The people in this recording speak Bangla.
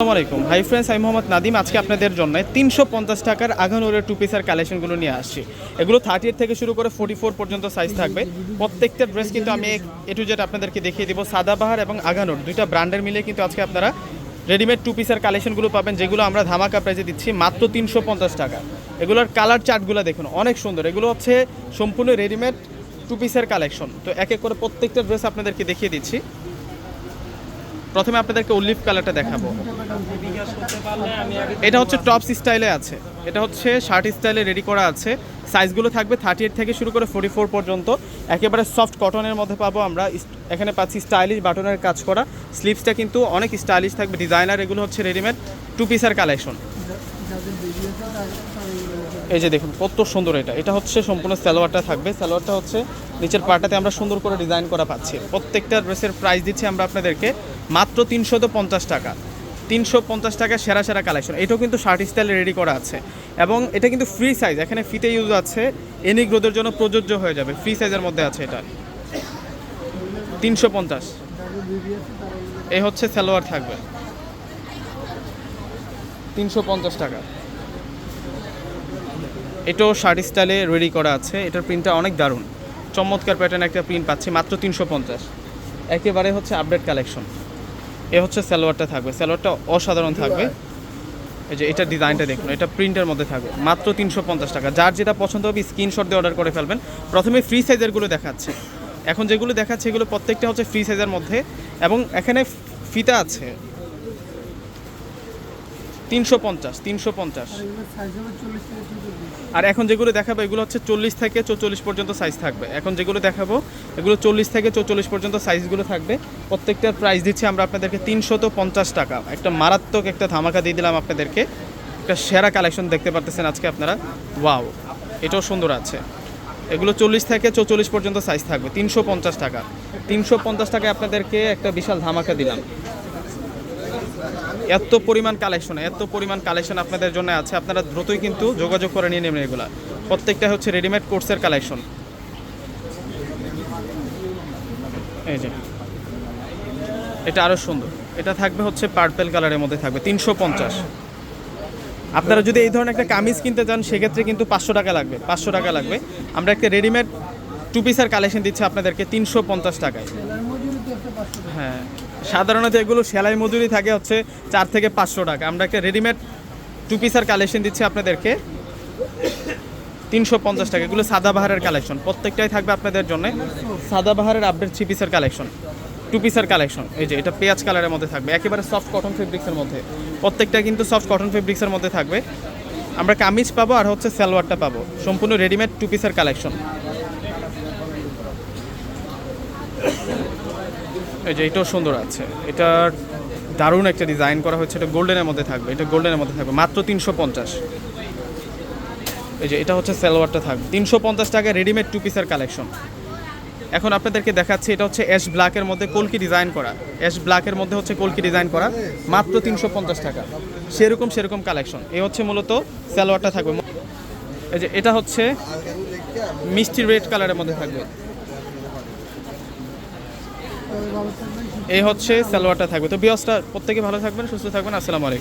আসসালামু আলাইকুম। হাই ফ্রেন্ডস, আমি মোহাম্মদ নাদিম। আজকে আপনাদের জন্য তিনশো পঞ্চাশ টাকার আগানোরের টু পিসের কালেকশনগুলো নিয়ে আসছি। এগুলো থার্টি এইট থেকে শুরু করে ফোর্টি ফোর পর্যন্ত সাইজ থাকবে। প্রত্যেকটা ড্রেস কিন্তু আমি এ টু জেড আপনাদেরকে দেখিয়ে দিব। সাদাবাহার এবং আগানোর দুইটা ব্র্যান্ডের মিলে কিন্তু আজকে আপনারা রেডিমেড টু পিসের কালেকশনগুলো পাবেন, যেগুলো আমরা ধামাকা প্রাইজে দিচ্ছি মাত্র তিনশো পঞ্চাশ টাকা। এগুলোর কালার চার্টগুলো দেখুন, অনেক সুন্দর। এগুলো হচ্ছে সম্পূর্ণ রেডিমেড টু পিসের কালেকশন তো এক এক করে প্রত্যেকটা ড্রেস আপনাদেরকে দেখিয়ে দিচ্ছি। প্রথমে আপনাদেরকে অলিভ কালারটা দেখাবো। এটা হচ্ছে টপস স্টাইলে আছে। এটা হচ্ছে শার্ট স্টাইলে রেডি করা আছে। সাইজগুলো থাকবে থার্টি এইট থেকে শুরু করে ফোর্টি ফোর পর্যন্ত। একেবারে সফট কটনের মধ্যে পাবো আমরা। এখানে পাচ্ছি স্টাইলিশ বাটনের কাজ করা। স্লিভসটা কিন্তু অনেক স্টাইলিশ থাকবে। ডিজাইনার এগুলো হচ্ছে রেডিমেড টু পিসের কালেকশন এই যে দেখুন, কত সুন্দর এটা। এটা হচ্ছে সম্পূর্ণ সালোয়ারটা থাকবে। সালোয়ারটা হচ্ছে নিচের পাটাতে আমরা সুন্দর করে ডিজাইন করা পাচ্ছি। প্রত্যেকটা ড্রেসের প্রাইস দিচ্ছি আমরা আপনাদেরকে মাত্র তিনশো পঞ্চাশ টাকা। তিনশো পঞ্চাশ টাকা সেরা সেরা কালেকশন এটাও কিন্তু শার্ট স্টাইলে রেডি করা আছে। এবং এটা কিন্তু ফ্রি সাইজ এখানে ফিতে ইউজ আছে। এনি গ্রোথের জন্য প্রযোজ্য হয়ে যাবে। ফ্রি সাইজের মধ্যে আছে এটা। তিনশো পঞ্চাশ। এই হচ্ছে সালোয়ার থাকবে। তিনশো পঞ্চাশ টাকা। এটাও শার্ট স্টাইলে রেডি করা আছে। এটার প্রিন্টটা অনেক দারুণ। চমৎকার প্যাটার্ন একটা প্রিন্ট পাচ্ছি, মাত্র তিনশো পঞ্চাশ। একেবারে হচ্ছে আপডেট কালেকশন এ হচ্ছে সালোয়ারটা থাকবে। সালোয়ারটা অসাধারণ থাকবে। এই যে এটা ডিজাইনটা দেখুন, এটা প্রিন্টের মধ্যে থাকবে। মাত্র তিনশো পঞ্চাশ টাকা। যার যেটা পছন্দ হবে স্ক্রিনশট দিয়ে অর্ডার করে ফেলবেন। প্রথমে ফ্রি সাইজেরগুলো দেখাচ্ছে। এখন যেগুলো দেখাচ্ছে, এগুলো প্রত্যেকটা হচ্ছে ফ্রি সাইজের মধ্যে। এবং এখানে ফিতা আছে। তিনশো পঞ্চাশ তিনশো পঞ্চাশ। আর এখন যেগুলো দেখাবো, এগুলো হচ্ছে চল্লিশ থেকে চৌচল্লিশ পর্যন্ত সাইজ থাকবে। এখন যেগুলো দেখাবো, এগুলো চল্লিশ থেকে চৌচল্লিশ পর্যন্ত সাইজগুলো থাকবে। প্রত্যেকটার প্রাইস দিচ্ছি আমরা আপনাদেরকে তিনশত পঞ্চাশ টাকা। একটা মারাত্মক একটা ধামাকা দিয়ে দিলাম আপনাদেরকে। একটা সেরা কালেকশন দেখতে পারতেছেন আজকে আপনারা। ওয়াও এটাও সুন্দর আছে। এগুলো চল্লিশ থেকে চৌচল্লিশ পর্যন্ত সাইজ থাকবে, তিনশো পঞ্চাশ টাকা। তিনশো পঞ্চাশ টাকায় আপনাদেরকে একটা বিশাল ধামাকা দিলাম। এত পরিমাণ কালেকশন এত পরিমাণ কালেকশন আপনাদের জন্য আছে। আপনারা দ্রুতই কিন্তু যোগাযোগ করে নিয়ে নেবেন এগুলা। প্রত্যেকটা হচ্ছে রেডিমেড কোর্সের কালেকশন এই যে। এটা আরও সুন্দর। এটা থাকবে হচ্ছে পার্পেল কালারের মধ্যে থাকবে, তিনশো পঞ্চাশ। আপনারা যদি এই ধরনের একটা কামিজ কিনতে চান, সেক্ষেত্রে কিন্তু পাঁচশো টাকা লাগবে, পাঁচশো টাকা লাগবে। আমরা একটা রেডিমেড টু পিসের কালেকশন দিচ্ছি আপনাদেরকে, তিনশো পঞ্চাশ টাকায়। হ্যাঁ। সাধারণত এগুলো সেলাই মজুরি থাকে হচ্ছে চার থেকে পাঁচশো টাকা। আমরা একটা রেডিমেড টু পিসের কালেকশন দিচ্ছি আপনাদেরকে। তিনশো পঞ্চাশ টাকা। এগুলো সাদাবাহারের কালেকশন প্রত্যেকটাই থাকবে আপনাদের জন্য সাদাবাহারের আপডেট থ্রি পিসের কালেকশন টু পিসের কালেকশন এই যে, এটা পেঁয়াজ কালারের মধ্যে থাকবে। একেবারে সফট কটন ফেব্রিক্সের মধ্যে। প্রত্যেকটা কিন্তু সফট কটন ফেব্রিক্সের মধ্যে থাকবে। আমরা কামিজ পাবো আর হচ্ছে সালোয়ারটা পাবো। সম্পূর্ণ রেডিমেড টু পিসের কালেকশন এই যে এটাও সুন্দর আছে। এটা দারুণ একটা ডিজাইন করা হয়েছে। এটা গোল্ডেনের মধ্যে থাকবে। এটা গোল্ডেনের মধ্যে থাকবে। মাত্র তিনশো পঞ্চাশ। এই যে এটা হচ্ছে সালোয়ারটা থাকবে। তিনশো পঞ্চাশ টাকা রেডিমেড টু পিসের কালেকশন এখন আপনাদেরকে দেখাচ্ছি, এটা হচ্ছে অ্যাশ ব্ল্যাকের মধ্যে কলকি ডিজাইন করা। অ্যাশ ব্ল্যাকের মধ্যে হচ্ছে কলকি ডিজাইন করা। মাত্র তিনশো পঞ্চাশ টাকা। সেরকম সেরকম কালেকশন এ হচ্ছে মূলত সালোয়ারটা থাকবে। এই যে এটা হচ্ছে মিষ্টি রেড কালারের মধ্যে থাকবে। এই হচ্ছে সালোয়ারটা থাকবে। তো বিয়সটা প্রত্যেকে ভালো থাকবেন সুস্থ থাকবেন। আসসালামু আলাইকুম।